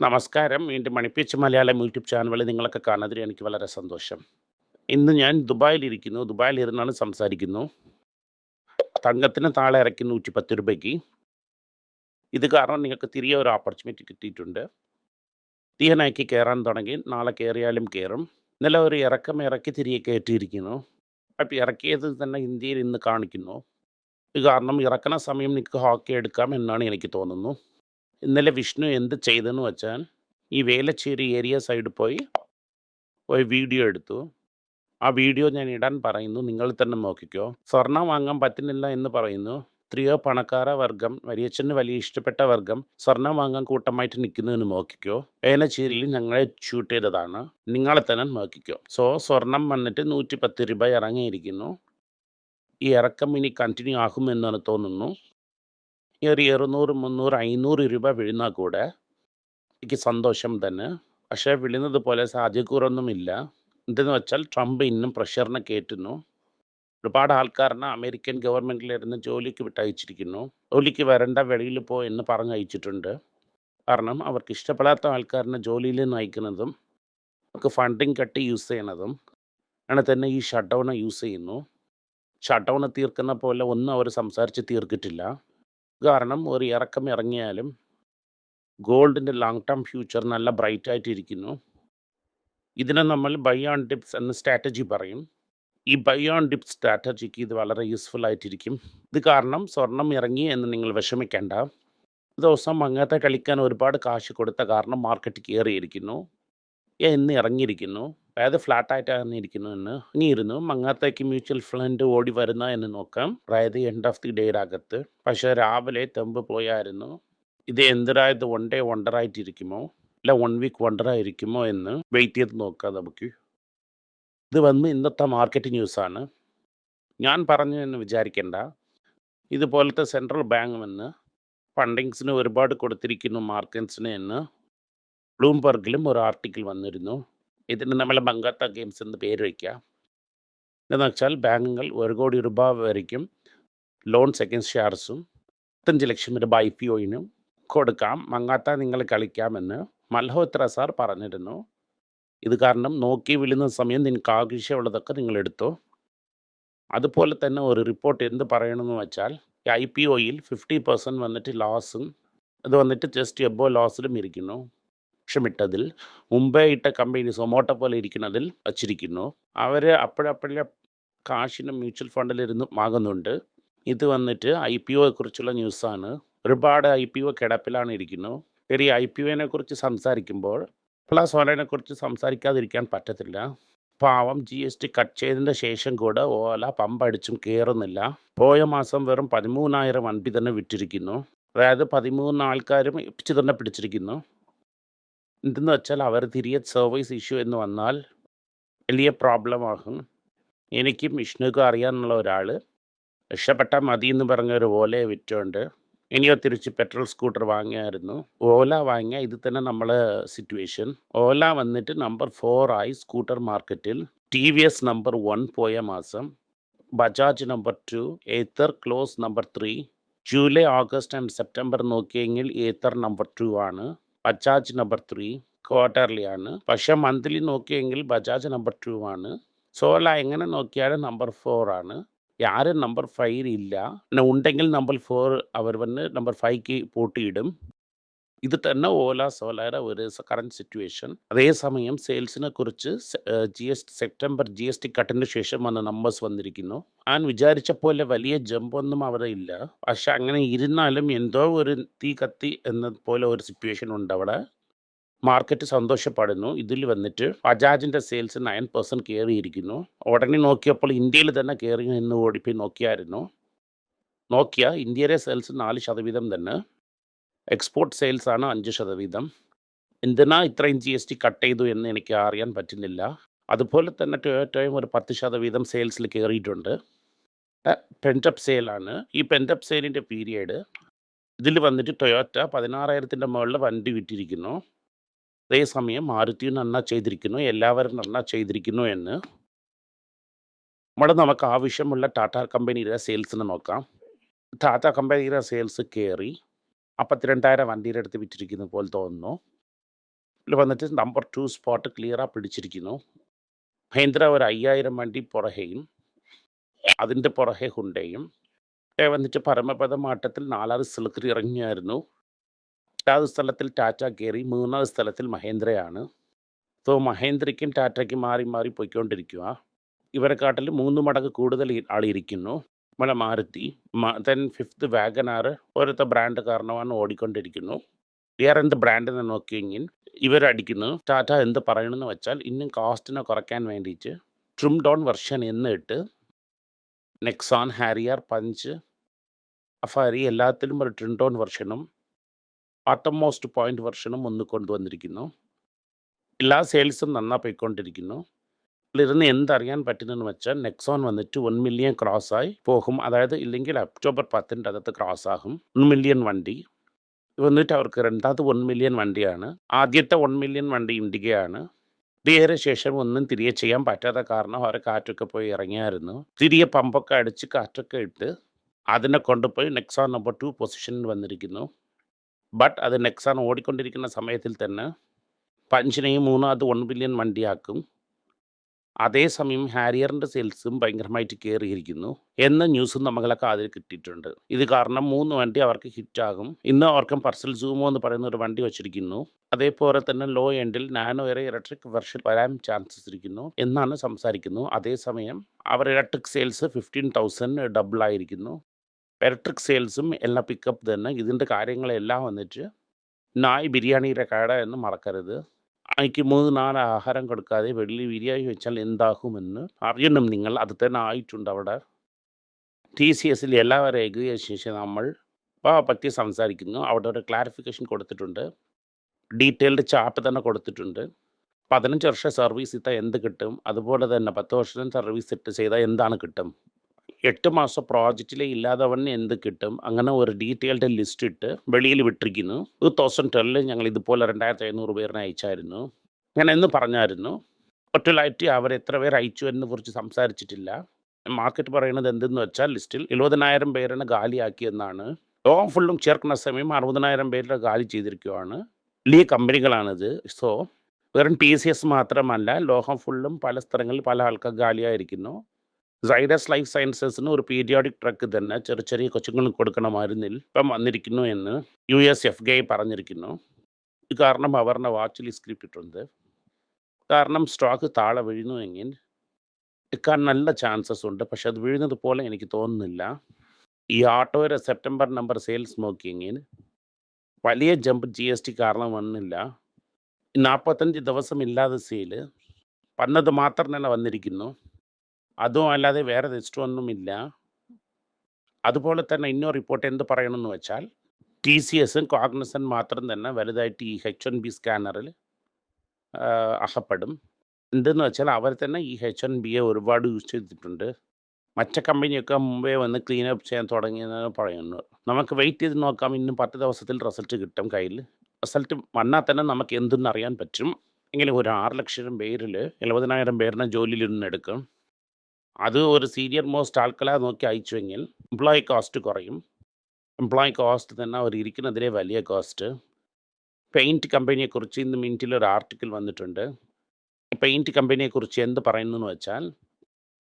നമസ്കാരം. വീണ്ടും മണിപ്പിച്ച് മലയാളം യൂട്യൂബ് ചാനലിൽ നിങ്ങളൊക്കെ കാണുന്നതിൽ എനിക്ക് വളരെ സന്തോഷം. ഇന്ന് ഞാൻ ദുബായിലിരിക്കുന്നു. ദുബായിലിരുന്നാണ് സംസാരിക്കുന്നു. തങ്കത്തിന് താളെ ഇറക്കി നൂറ്റി പത്ത് രൂപയ്ക്ക് ഇത് കാരണം നിങ്ങൾക്ക് തിരികെ ഒരു ഓപ്പർച്യൂണിറ്റി കിട്ടിയിട്ടുണ്ട്. തീയനാക്കി കയറാൻ തുടങ്ങി. നാളെ കയറിയാലും കയറും. ഇന്നലെ ഒരു ഇറക്കം ഇറക്കി തിരികെ കയറ്റിയിരിക്കുന്നു. അപ്പോൾ ഇറക്കിയത് തന്നെ ഇന്ത്യയിൽ ഇന്ന് കാണിക്കുന്നു. ഇത് കാരണം ഇറക്കണ സമയം നിങ്ങൾക്ക് ഹോക്കി എടുക്കാം എന്നാണ് എനിക്ക് തോന്നുന്നു. ഇന്നലെ വിഷ്ണു എന്ത് ചെയ്തെന്ന് വെച്ചാൽ ഈ വേലച്ചേരി ഏരിയ സൈഡ് പോയി ഒരു വീഡിയോ എടുത്തു. ആ വീഡിയോ ഞാൻ ഇടാൻ പറയുന്നു. നിങ്ങൾ തന്നെ നോക്കിക്കോ. സ്വർണം വാങ്ങാൻ പറ്റുന്നില്ല എന്ന് പറയുന്നു. സ്ത്രീയോ പണക്കാര വർഗം വലിയച്ഛന് വലിയ ഇഷ്ടപ്പെട്ട വർഗം സ്വർണം വാങ്ങാൻ കൂട്ടമായിട്ട് നിൽക്കുന്നതെന്ന് നോക്കിക്കോ. വേലച്ചേരിയിൽ ഞങ്ങളെ ഷൂട്ട് ചെയ്തതാണ്. നിങ്ങളെ തന്നെ നോക്കിക്കോ. സോ സ്വർണം വന്നിട്ട് നൂറ്റി പത്ത് രൂപ ഇറങ്ങിയിരിക്കുന്നു. ഈ ഇറക്കം ഇനി കണ്ടിന്യൂ ആകുമെന്നാണ് തോന്നുന്നു. ഒരു 200, 300, 500 രൂപ വീഴുന്നാൽ കൂടെ എനിക്ക് സന്തോഷം തന്നെ. പക്ഷേ വിളിയുന്നത് പോലെ സാധ്യക്കൂറൊന്നുമില്ല എന്തെന്ന് വെച്ചാൽ ട്രംപ് ഇന്നും പ്രഷറിനെ കയറ്റുന്നു. ഒരുപാട് ആൾക്കാരനെ അമേരിക്കൻ ഗവൺമെന്റിലിരുന്ന് ജോലിക്ക് വിട്ടയച്ചിരിക്കുന്നു. ജോലിക്ക് വരണ്ട വെളിയിൽ പോ എന്ന് പറഞ്ഞയച്ചിട്ടുണ്ട്. കാരണം അവർക്ക് ഇഷ്ടപ്പെടാത്ത ആൾക്കാരനെ ജോലിയിൽ നിന്ന് അയക്കുന്നതും അവർക്ക് ഫണ്ടിങ് കട്ട് യൂസ് ചെയ്യണതും അങ്ങനെ തന്നെ ഈ ഷട്ട് ഡൗൺ യൂസ് ചെയ്യുന്നു. ഷട്ട് ഡൗൺ തീർക്കുന്ന പോലെ ഒന്നും അവർ സംസാരിച്ച് തീർത്തിട്ടില്ല. കാരണം ഒരു ഇറക്കം ഇറങ്ങിയാലും ഗോൾഡിന്റെ ലോങ് ടേം ഫ്യൂച്ചർ നല്ല ബ്രൈറ്റ് ആയിട്ടിരിക്കുന്നു. ഇതിനെ നമ്മൾ ബൈ ഓൺ ഡിപ്സ് എന്ന സ്ട്രാറ്റജി പറയും. ഈ ബൈ ഓൺ ഡിപ്സ് സ്ട്രാറ്റജിക്ക് ഇത് വളരെ യൂസ്ഫുൾ ആയിട്ടിരിക്കും. ഇത് കാരണം സ്വർണം ഇറങ്ങി എന്ന് നിങ്ങൾ വിഷമിക്കേണ്ട. ദിവസം അങ്ങനത്തെ കളിക്കാൻ ഒരുപാട് കാശ് കൊടുത്ത കാരണം മാർക്കറ്റ് കയറിയിരിക്കുന്നു. എന്ന് ഇറങ്ങിയിരിക്കുന്നു. അതായത് ആയിട്ടാണ് ഇരിക്കുന്നതെന്ന് ഇനിയിരുന്നു മങ്ങാത്തേക്ക് മ്യൂച്വൽ ഫണ്ട് ഓടി വരുന്ന എന്ന് നോക്കാം. അതായത് എൻഡ് ഓഫ് ദി ഡേയുടെ അകത്ത്. പക്ഷേ രാവിലെ തെമ്പ് പോയായിരുന്നു. ഇത് എന്തിനായത് വൺ ഡേ വണ്ടർ ആയിട്ടിരിക്കുമോ അല്ല വൺ വീക്ക് വണ്ടർ ആയിരിക്കുമോ എന്ന് വെയിറ്റ് ചെയ്ത് നോക്കാം നമുക്ക്. ഇത് വന്ന് ഇന്നത്തെ മാർക്കറ്റ് ന്യൂസാണ്. ഞാൻ പറഞ്ഞു എന്ന് വിചാരിക്കേണ്ട. ഇതുപോലത്തെ സെൻട്രൽ ബാങ്ക് വന്ന് ഫണ്ടിങ്സിന് ഒരുപാട് കൊടുത്തിരിക്കുന്നു മാർക്കറ്റ്സിന് എന്ന് ബ്ലൂംബർഗിലും ഒരു ആർട്ടിക്കിൾ വന്നിരുന്നു. ഇതിന് നമ്മൾ മങ്കാത്ത ഗെയിംസ് എന്ന് പേര് വയ്ക്കാം. എന്ന് വെച്ചാൽ ബാങ്കുകൾ ഒരു കോടി രൂപ വരയ്ക്കും ലോൺസ് സെക്കൻഡ് ഷെയർസും 25 ലക്ഷം രൂപ ഐ പി ഒയിനും കൊടുക്കാം. മങ്ങാത്ത നിങ്ങൾ കളിക്കാമെന്ന് മൽഹോത്ര സാർ പറഞ്ഞിരുന്നു. ഇത് കാരണം നോക്കി വിളുന്ന സമയം നിങ്ങൾക്ക് ആവശ്യമുള്ളതൊക്കെ നിങ്ങൾ എടുത്തു അതുപോലെ തന്നെ ഒരു റിപ്പോർട്ട് എന്ത് പറയണമെന്ന് വെച്ചാൽ ഈ ഐ പി ഒയിൽ 50% വന്നിട്ട് ലോസും അത് വന്നിട്ട് ജസ്റ്റ് എബോ ലോസിലും ഇരിക്കുന്നു. ലക്ഷമിട്ടതിൽ മുംബൈ ഇട്ട കമ്പനി സൊമോട്ട പോലെ ഇരിക്കുന്നതിൽ വച്ചിരിക്കുന്നു. അവർ അപ്പോഴപ്പോഴേ കാശിന് മ്യൂച്വൽ ഫണ്ടിലിരുന്ന് വാങ്ങുന്നുണ്ട്. ഇത് വന്നിട്ട് ഐ പി ഒയെ കുറിച്ചുള്ള ന്യൂസാണ്. ഒരുപാട് ഐ പി ഒ കിടപ്പിലാണ് ഇരിക്കുന്നു. ശരി ഐ പി ഒനെ കുറിച്ച് സംസാരിക്കുമ്പോൾ പ്ലസ് ഓലനെ കുറിച്ച് സംസാരിക്കാതിരിക്കാൻ പറ്റത്തില്ല. പാവം ജി എസ് ടി കട്ട് ചെയ്തതിന് ശേഷം കൂടെ ഓല പമ്പടിച്ചും കയറുന്നില്ല. പോയ മാസം വെറും 13,000 വണ്ടി തന്നെ വിറ്റിരിക്കുന്നു. അതായത് 13 ആൾക്കാരും ഇപ്പിച്ച് തന്നെ പിടിച്ചിരിക്കുന്നു. എന്തെന്ന് വെച്ചാൽ അവർ തിരികെ സർവീസ് ഇഷ്യൂ എന്ന് വന്നാൽ വലിയ പ്രോബ്ലം ആകും. എനിക്കും വിഷ്ണുക്കും അറിയാനുള്ള ഒരാൾ രക്ഷപ്പെട്ടാൽ മതി എന്ന് പറഞ്ഞ ഒരു ഓലയെ വിറ്റുകൊണ്ട് ഇനിയോ തിരിച്ച് പെട്രോൾ സ്കൂട്ടർ വാങ്ങിയായിരുന്നു. ഓല വാങ്ങിയ ഇത് തന്നെ നമ്മളെ സിറ്റുവേഷൻ. ഓല വന്നിട്ട് നമ്പർ 4 ആയി സ്കൂട്ടർ മാർക്കറ്റിൽ. T V S number one പോയ മാസം. Bajaj number two Ather close number three July, August and September നോക്കിയെങ്കിൽ Ather number two ആണ്. ബജാജ് നമ്പർ ത്രീ ക്വാർട്ടർലിയാണ് പക്ഷേ മന്ത്ലി നോക്കിയെങ്കിൽ ബജാജ് നമ്പർ ടു ആണ്. സോല എങ്ങനെ നോക്കിയാലും നമ്പർ ഫോർ ആണ്. ആരും നമ്പർ 5 ഇല്ല. പിന്നെ ഉണ്ടെങ്കിൽ നമ്പർ ഫോർ അവർ വന്ന് നമ്പർ ഫൈവ്ക്ക് പോട്ടിയിടും. ഇത് തന്നെ ഓല സോലയുടെ ഒരു കറണ്ട് സിറ്റുവേഷൻ. അതേസമയം സെയിൽസിനെ കുറിച്ച് G S September G S T കട്ടിന് ശേഷം വന്ന നമ്പേഴ്സ് വന്നിരിക്കുന്നു. ഞാൻ വിചാരിച്ച പോലെ വലിയ ജമ്പൊന്നും അവിടെ ഇല്ല. പക്ഷെ അങ്ങനെ ഇരുന്നാലും എന്തോ ഒരു തീ കത്തി എന്നതുപോലെ ഒരു സിറ്റുവേഷൻ ഉണ്ട് അവിടെ. മാർക്കറ്റ് സന്തോഷപ്പെടുന്നു. ഇതിൽ വന്നിട്ട് ബജാജിന്റെ സെയിൽസ് 9% കയറിയിരിക്കുന്നു. ഉടനെ നോക്കിയപ്പോൾ ഇന്ത്യയിൽ തന്നെ കയറി എന്ന് ഓടിപ്പോയി നോക്കിയായിരുന്നു. നോക്കിയ ഇന്ത്യയിലെ സെയിൽസ് നാല് ശതവീതം തന്നെ. എക്സ്പോർട്ട് സെയിൽസ് ആണ് 5%. എന്തിനാ ഇത്രയും ജി എസ് ടി കട്ട് ചെയ്തു എന്ന് എനിക്ക് അറിയാൻ പറ്റുന്നില്ല. അതുപോലെ തന്നെ ടൊയോറ്റോയും ഒരു 10% സെയിൽസിൽ കയറിയിട്ടുണ്ട്. പെന്റപ്പ് സെയിലാണ്. ഈ പെന്റപ്പ് സെയിലിന്റെ പീരിയഡ് ഇതിൽ വന്നിട്ട് ടൊയോറ്റ 16,000ന്റെ മുകളിൽ വണ്ടി വിറ്റിരിക്കുന്നു. അതേസമയം മാരുതിയും നന്നാ ചെയ്തിരിക്കുന്നു. എല്ലാവരും നന്നാ ചെയ്തിരിക്കുന്നു എന്ന് നമ്മുടെ നമുക്ക് ആവശ്യമുള്ള ടാറ്റ കമ്പനിയുടെ സെയിൽസിന് നോക്കാം. ടാറ്റ കമ്പനിയുടെ സെയിൽസ് കയറി. 52,000 വണ്ടിയുടെ അടുത്ത് വിറ്റിരിക്കുന്ന പോലെ തോന്നുന്നു. ഇതിൽ വന്നിട്ട് നമ്പർ ടു സ്പോട്ട് ക്ലിയറാ പിടിച്ചിരിക്കുന്നു. മഹേന്ദ്ര ഒരു 5000 വണ്ടി പുറകെയും അതിന്റെ പുറകെ ഹുണ്ടയും വന്നിട്ട് പരമപദ മാട്ടത്തിൽ നാലാമത് സ്ഥലത്തിൽ ഇറങ്ങിയായിരുന്നു. എട്ടാമത് സ്ഥലത്തിൽ ടാറ്റ കയറി. മൂന്നാമത് സ്ഥലത്തിൽ മഹേന്ദ്രയാണ്. സോ മഹേന്ദ്രയ്ക്കും ടാറ്റയ്ക്കും മാറി മാറി പോയിക്കൊണ്ടിരിക്കുക ഇവരെക്കാട്ടിൽ മൂന്ന് മടങ്ങ് കൂടുതൽ ആളിരിക്കുന്നു. നമ്മളെ Maruti. Then fifth Wagon R ഓരോരുത്ത brand കാരണമാണ് ഓടിക്കൊണ്ടിരിക്കുന്നു. വേറെ എന്ത് ബ്രാൻഡ് എന്ന് നോക്കി നോക്കിയെങ്കിൽ ഇവരടിക്കുന്നു. ടാറ്റ എന്ത് പറയണമെന്ന് വെച്ചാൽ ഇന്നും കോസ്റ്റിനെ കുറയ്ക്കാൻ വേണ്ടിയിട്ട് ട്രിം ഡൗൺ വെർഷൻ എന്നിട്ട് നെക്സോൺ, ഹാരിയർ, പഞ്ച്, അഫാരി എല്ലാത്തിലും ഒരു ട്രിം ഡൗൺ വെർഷനും ബോട്ടംമോസ്റ്റ് പോയിന്റ് വെർഷനും ഒന്ന് കൊണ്ടുവന്നിരിക്കുന്നു. എല്ലാ സെയിൽസും നന്നായി പോയിക്കൊണ്ടിരിക്കുന്നു. ഇതിലിരുന്ന് എന്തറിയാൻ പറ്റുന്നതെന്ന് വെച്ചാൽ നെക്സോൺ വന്നിട്ട് 1 മില്യൺ ക്രോസ് ആയി പോകും. അതായത് ഇല്ലെങ്കിൽ ഒക്ടോബർ 10ന്റെ അകത്ത് ക്രോസ് ആകും വൺ മില്യൺ വണ്ടി. വന്നിട്ട് അവർക്ക് രണ്ടാമത് വൺ മില്യൺ വണ്ടിയാണ്. ആദ്യത്തെ വൺ മില്യൺ വണ്ടി ഇൻഡിഗയാണ്. ഇതിന് ശേഷം ഒന്നും തിരികെ ചെയ്യാൻ പറ്റാത്ത കാരണം അവർ കാറ്റൊക്കെ പോയി ഇറങ്ങിയായിരുന്നു. തിരികെ പമ്പൊക്കെ അടിച്ച് കാറ്റൊക്കെ ഇട്ട് അതിനെ കൊണ്ടുപോയി നെക്സോൺ നമ്പർ ടു പൊസിഷനിൽ വന്നിരിക്കുന്നു. ബട്ട് അത് നെക്സോൺ ഓടിക്കൊണ്ടിരിക്കുന്ന സമയത്തിൽ തന്നെ പഞ്ചിനെയും മൂന്നാമത് വൺ ബില്യൺ വണ്ടിയാക്കും. അതേസമയം ഹാരിയറിന്റെ സെയിൽസും ഭയങ്കരമായിട്ട് കയറിയിരിക്കുന്നു എന്ന ന്യൂസും നമ്മളെ കാതിൽ കിട്ടിയിട്ടുണ്ട്. ഇത് കാരണം മൂന്ന് വണ്ടി അവർക്ക് ഹിറ്റാകും. ഇന്ന് അവർക്ക് പർസൽ സൂമോ എന്ന് പറയുന്ന ഒരു വണ്ടി വച്ചിരിക്കുന്നു. അതേപോലെ തന്നെ ലോ എൻഡിൽ നാനോ എയർ ഇലക്ട്രിക് വെർഷൻ വരാൻ ചാൻസസ് ഇരിക്കുന്നു എന്നാണ് സംസാരിക്കുന്നു. അതേസമയം അവർ ഇലക്ട്രിക് സെയിൽസ് 15,000 ഡബിൾ ആയിരിക്കുന്നു. ഇലക്ട്രിക് സെയിൽസും എല്ലാം പിക്കപ്പ് തന്നെ. ഇതിന്റെ കാര്യങ്ങളെല്ലാം വന്നിട്ട് നായ് ബിരിയാണിയുടെ കട എന്ന് മറക്കരുത്. നായ്ക്ക് 3 നാൾ ആഹാരം കൊടുക്കാതെ വെള്ളി ബിരിയാണി വെച്ചാൽ എന്താകുമെന്ന് അറിയണം നിങ്ങൾ. അത് തന്നെ ആയിട്ടുണ്ട് അവിടെ. ടി സി എസിൽ എല്ലാവരും ഏകീകരിച്ച ശേഷം നമ്മൾ പറ്റി സംസാരിക്കുന്നു. അവിടെ ഒരു ക്ലാരിഫിക്കേഷൻ കൊടുത്തിട്ടുണ്ട്. ഡീറ്റെയിൽഡ് ചാർട്ട് തന്നെ കൊടുത്തിട്ടുണ്ട്. 15 വർഷം സർവീസ് ഇട്ടാൽ എന്ത് കിട്ടും? അതുപോലെ തന്നെ 10 വർഷം സർവീസ് ഇട്ട് ചെയ്താൽ എന്താണ് കിട്ടും? 8 മാസം പ്രോജക്റ്റിലെ ഇല്ലാതവൻ എന്ത് കിട്ടും? അങ്ങനെ ഒരു ഡീറ്റെയിൽഡ് ലിസ്റ്റ് ഇട്ട് വെളിയിൽ വിട്ടിരിക്കുന്നു. 2012 ഞങ്ങൾ ഇതുപോലെ 2500 പേരിനെ അയച്ചായിരുന്നു. ഞാൻ എന്ന് പറഞ്ഞായിരുന്നു. ഒറ്റലായിട്ട് അവർ എത്ര പേർ അയച്ചു എന്നെ കുറിച്ച് സംസാരിച്ചിട്ടില്ല. മാർക്കറ്റ് പറയുന്നത് എന്തെന്ന് വെച്ചാൽ ലിസ്റ്റിൽ 70,000 പേരിനെ കാലിയാക്കിയെന്നാണ്. ലോ ഫുള്ളും ചേർക്കുന്ന സമയം അറുപതിനായിരം പേരുടെ ഗാലി ചെയ്തിരിക്കുകയാണ്. വലിയ കമ്പനികളാണിത്. സോ വെറും ടി സി എസ് മാത്രമല്ല ലോഹം ഫുള്ളും പല സ്ഥലങ്ങളിൽ പല ആൾക്കാർ കാലിയായിരിക്കുന്നു. സൈഡസ് ലൈഫ് സയൻസസിന് ഒരു പീരിയോഡിക് ട്രക്ക് തന്നെ ചെറിയ ചെറിയ കൊച്ചുങ്ങൾക്ക് കൊടുക്കണമായിരുന്നിൽ ഇപ്പം വന്നിരിക്കുന്നു എന്ന് യു എസ് എഫ് ഗൈ പറഞ്ഞിരിക്കുന്നു. കാരണം അവരുടെ വാച്ച് ലിസ്റ്റ് ഇട്ടിട്ടുണ്ട്. കാരണം സ്റ്റോക്ക് താഴെ വീഴുന്നുവെങ്കിൽ എടുക്കാൻ നല്ല ചാൻസസ് ഉണ്ട്. പക്ഷെ അത് വീഴുന്നത് പോലെ എനിക്ക് തോന്നുന്നില്ല. ഈ ആട്ടോയുടെ സെപ്റ്റംബർ നമ്പർ സെയിൽസ് നോക്കിയെങ്കിൽ വലിയ ജമ്പ് ജി എസ് ടി കാരണം വന്നില്ല. 45 ദിവസം ഇല്ലാതെ സെയിൽ. വന്നത് മാത്രം തന്നെ വന്നിരിക്കുന്നു. അതും അല്ലാതെ വേറെ ലിസ്റ്റ് ഒന്നുമില്ല. അതുപോലെ തന്നെ ഇന്നോ റിപ്പോർട്ട് എന്ത് പറയണമെന്ന് വെച്ചാൽ ടി സി എസും കോഗ്നസും മാത്രം തന്നെ വലുതായിട്ട് ഈ എച്ച്-1ബി സ്കാനറിൽ അഹപ്പെടും. എന്തെന്ന് വെച്ചാൽ അവർ തന്നെ ഈ എച്ച്-1ബിയെ ഒരുപാട് യൂസ് ചെയ്തിട്ടുണ്ട്. മറ്റ് കമ്പനിയൊക്കെ മുമ്പേ വന്ന് ക്ലീൻ അപ്പ് ചെയ്യാൻ തുടങ്ങിയെന്ന് പറയുന്നു നമുക്ക് വെയിറ്റ് ചെയ്ത് നോക്കാം. ഇന്നും 10 ദിവസത്തിൽ റിസൾട്ട് കിട്ടും കയ്യിൽ. റിസൾട്ട് വന്നാൽ തന്നെ നമുക്ക് എന്തെന്ന് അറിയാൻ പറ്റും. എങ്കിലും ഒരു ആറ് ലക്ഷം പേരിൽ 70,000 പേരിനെ ജോലിയിൽ നിന്ന് എടുക്കും. അത് ഒരു സീനിയർ മോസ്റ്റ് ആൾക്കാരെ നോക്കി അയച്ചുവെങ്കിൽ എംപ്ലോയി കോസ്റ്റ് കുറയും. എംപ്ലോയി കോസ്റ്റ് തന്നെ അവർ ഇരിക്കുന്നതിലെ വലിയ കോസ്റ്റ്. പെയിന്റ് കമ്പനിയെക്കുറിച്ച് ഇന്ന് മിനിറ്റിൽ ഒരു ആർട്ടിക്കിൾ വന്നിട്ടുണ്ട്. പെയിന്റ് കമ്പനിയെക്കുറിച്ച് എന്ത് പറയുന്നു എന്ന് വെച്ചാൽ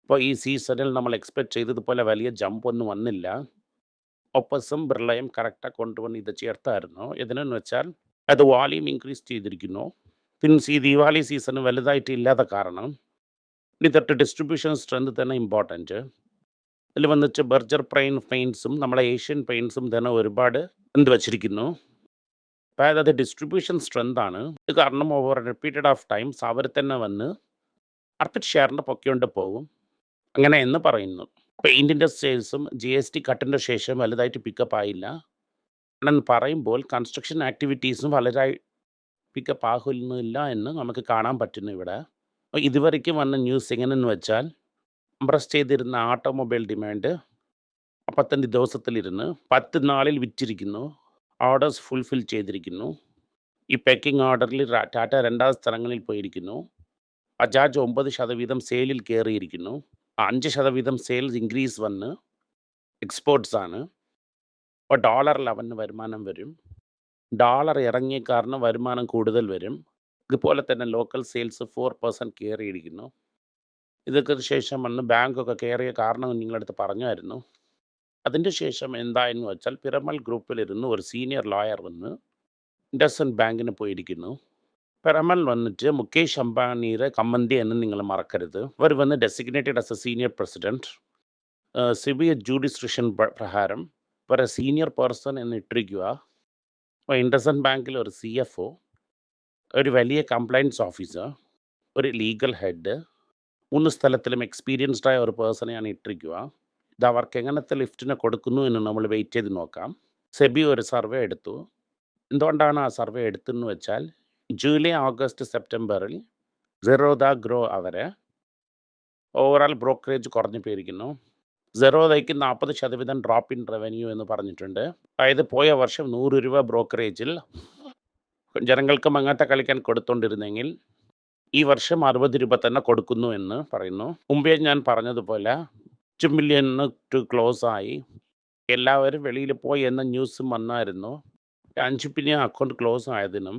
ഇപ്പോൾ ഈ സീസണിൽ നമ്മൾ എക്സ്പെക്ട് ചെയ്തതുപോലെ വലിയ ജമ്പ് ഒന്നും വന്നില്ല. ഒപ്പസും ബിർളയും കറക്റ്റാ കൊണ്ടുവന്ന് ഇത് ചേർത്തായിരുന്നു. എന്തിനെന്ന് വെച്ചാൽ അത് വോളിയം ഇൻക്രീസ് ചെയ്തിരിക്കുന്നു. പിൻസ് ഈ ദീപാവലി സീസൺ വലുതായിട്ട് ഇല്ലാത്ത കാരണം ഇതിട്ട് ഡിസ്ട്രിബ്യൂഷൻ സ്ട്രെങ്ത് തന്നെ ഇമ്പോർട്ടന്റ്. ഇതിൽ വന്നിട്ട് ബർജർ പ്രൈൻ പെയിൻസും നമ്മളെ ഏഷ്യൻ പെയിൻസും തന്നെ ഒരുപാട് എന്ത് വച്ചിരിക്കുന്നു. അതായത് അത് ഡിസ്ട്രിബ്യൂഷൻ സ്ട്രെങ്ത് ആണ്. ഇത് കാരണം ഓവർ റിപ്പീറ്റഡ് ഓഫ് ടൈംസ് അവർ തന്നെ വന്ന് അർപ്പിറ്റ് ഷെയറിന്റെ പൊക്കിക്കൊണ്ട് പോകും. അങ്ങനെ എന്ന് പറയുന്നു. പെയിന്റിന്റെ സെയിൽസും ജി എസ് ടി കട്ടിന്റെ ശേഷം വലുതായിട്ട് പിക്കപ്പ് ആയില്ല. എന്ന് പറയുമ്പോൾ കൺസ്ട്രക്ഷൻ ആക്ടിവിറ്റീസും വളരെ പിക്കപ്പ് ആകുന്നില്ല എന്ന് നമുക്ക് കാണാൻ പറ്റുന്നു ഇവിടെ. ഇതുവരയ്ക്കും വന്ന ന്യൂസ് എങ്ങനെയെന്ന് വെച്ചാൽ കംപ്രസ് ചെയ്തിരുന്ന ഓട്ടോമൊബൈൽ ഡിമാൻഡ് 45 ദിവസത്തിലിരുന്ന് 10 നാളിൽ വിറ്റിരിക്കുന്നു. ഓർഡേഴ്സ് ഫുൾഫിൽ ചെയ്തിരിക്കുന്നു. ഈ പാക്കിംഗ് ഓർഡറിൽ ടാറ്റ രണ്ടാം സ്ഥലങ്ങളിൽ പോയിരിക്കുന്നു. ബജാജ് ഒമ്പത് ശതവീതം സെയിലിൽ കയറിയിരിക്കുന്നു. അഞ്ച് ശതവീതം സെയിൽസ് ഇൻക്രീസ് വന്ന് എക്സ്പോർട്സ് ആണ്. അപ്പോൾ ഡോളറിൽ അവന് വരുമാനം വരും. ഡോളർ ഇറങ്ങിയ കാരണം വരുമാനം കൂടുതൽ വരും. ഇതുപോലെ തന്നെ ലോക്കൽ സെയിൽസ് ഫോർ പെർസെന്റ് കയറിയിരിക്കുന്നു ഇതൊക്കെ ശേഷം വന്ന് ബാങ്കൊക്കെ കയറിയ കാരണം നിങ്ങളടുത്ത് പറഞ്ഞായിരുന്നു. അതിന്റെ ശേഷം എന്തായെന്ന് വെച്ചാൽ പിറമൽ ഗ്രൂപ്പിലിരുന്ന് ഒരു സീനിയർ ലോയർ വന്ന് ഇൻഡസ്ഇൻഡ് ബാങ്കിന് പോയിരിക്കുന്നു. പിറമൽ വന്നിട്ട് മുകേഷ് അംബാനിയുടെ കമ്മന്തി എന്ന് നിങ്ങൾ മറക്കരുത്. അവർ വന്ന് designated as a senior president severe jurisdiction പ്രകാരം ഒരു സീനിയർ പേഴ്സൺ എന്ന് ഇട്ടിരിക്കുക. ഇൻഡസൻ ബാങ്കിൽ ഒരു സി എഫ് ഒ ഒരു വലിയ കംപ്ലയൻസ് ഓഫീസർ ഒരു ലീഗൽ ഹെഡ് മൂന്ന് സ്ഥലത്തിലും എക്സ്പീരിയൻസ്ഡ് ആയ ഒരു പേഴ്സണെയാണ് ഇട്ടിരിക്കുക. ഇത് അവർക്ക് എങ്ങനത്തെ ലിഫ്റ്റിനെ കൊടുക്കുന്നു എന്ന് നമ്മൾ വെയിറ്റ് ചെയ്ത് നോക്കാം. സെബി ഒരു സർവേ എടുത്തു. എന്തുകൊണ്ടാണ് ആ സർവേ എടുത്തതെന്ന് വെച്ചാൽ ജൂലൈ ഓഗസ്റ്റ് സെപ്റ്റംബറിൽ സെറോദ ഗ്രോ അവരെ ഓവറാൾ ബ്രോക്കറേജ് കുറഞ്ഞു പോയിരിക്കുന്നു സെറോദയ്ക്ക് നാൽപ്പത് ശതവീതം ഡ്രോപ്പ് ഇൻ റവന്യൂ എന്ന് പറഞ്ഞിട്ടുണ്ട്. അതായത് പോയ വർഷം നൂറ് രൂപ ബ്രോക്കറേജിൽ ജനങ്ങൾക്ക് മങ്ങാത്ത കളിക്കാൻ കൊടുത്തോണ്ടിരുന്നെങ്കിൽ ഈ വർഷം അറുപത് രൂപ തന്നെ കൊടുക്കുന്നു എന്ന് പറയുന്നു. മുമ്പേ ഞാൻ പറഞ്ഞതുപോലെ അഞ്ച് മില്യൺ ടു ക്ലോസ് ആയി. എല്ലാവരും വെളിയിൽ പോയി എന്ന ന്യൂസും വന്നായിരുന്നു. അഞ്ച് പിന്നെ അക്കൗണ്ട് ക്ലോസ് ആയതിനും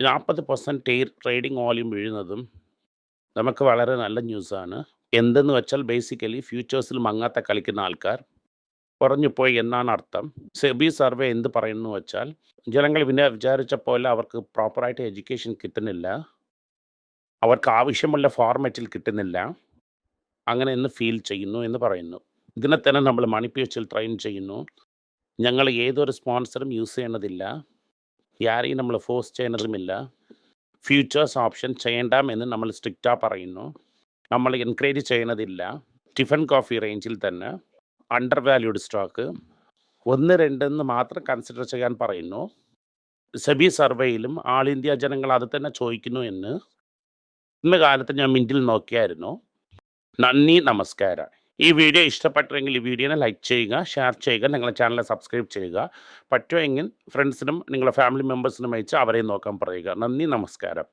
നാൽപ്പത് പെർസെന്റ് ട്രേഡിംഗ് വോളിയം വീഴുന്നതും നമുക്ക് വളരെ നല്ല ന്യൂസാണ് എന്തെന്ന് വെച്ചാൽ ബേസിക്കലി ഫ്യൂച്ചേഴ്സിൽ മങ്ങാത്ത കളിക്കുന്ന ആൾക്കാർ കുറഞ്ഞു പോയി എന്നാണ് അർത്ഥം. സെബി സർവേ എന്ത് പറയുന്നു വെച്ചാൽ ജനങ്ങൾ പിന്നെ വിചാരിച്ച പോലെ അവർക്ക് പ്രോപ്പറായിട്ട് എഡ്യൂക്കേഷൻ കിട്ടുന്നില്ല. അവർക്ക് ആവശ്യമുള്ള ഫോർമാറ്റിൽ കിട്ടുന്നില്ല. അങ്ങനെ എന്ന് ഫീൽ ചെയ്യുന്നു എന്ന് പറയുന്നു. ഇതിനെ തന്നെ നമ്മൾ മണി പി എച്ചിൽ ട്രെയിൻ ചെയ്യുന്നു. ഞങ്ങൾ ഏതൊരു സ്പോൺസറും യൂസ് ചെയ്യണതില്ല ആരെയും നമ്മൾ ഫോഴ്സ് ചെയ്യുന്നതുമില്ല. ഫ്യൂച്ചേഴ്സ് ഓപ്ഷൻ ചെയ്യണ്ടാം എന്ന് നമ്മൾ സ്ട്രിക്റ്റാ പറയുന്നു. നമ്മൾ എൻകറേജ് ചെയ്യുന്നതില്ല. ടിഫൻ കോഫി റേഞ്ചിൽ തന്നെ അണ്ടർ വാല്യൂഡ് സ്റ്റോക്ക് ഒന്ന് രണ്ടെന്ന് മാത്രം കൺസിഡർ ചെയ്യാൻ പറയുന്നു. സെബി സർവേയിലും ആൾ ഇന്ത്യ ജനങ്ങൾ അത് തന്നെ ചോദിക്കുന്നു എന്ന്. ഇന്ന് കാലത്ത് ഞാൻ മിന്റിൽ നോക്കിയായിരുന്നു. നന്ദി നമസ്കാരം. ഈ വീഡിയോ ഇഷ്ടപ്പെട്ടെങ്കിൽ ഈ വീഡിയോനെ ലൈക്ക് ചെയ്യുക ഷെയർ ചെയ്യുക നിങ്ങളുടെ ചാനൽ സബ്സ്ക്രൈബ് ചെയ്യുക. പറ്റുമെങ്കിൽ ഫ്രണ്ട്സിനും നിങ്ങളുടെ ഫാമിലി മെമ്പേഴ്സിനും അയച്ച് അവരെയും നോക്കാൻ പറയുക. നന്ദി നമസ്കാരം.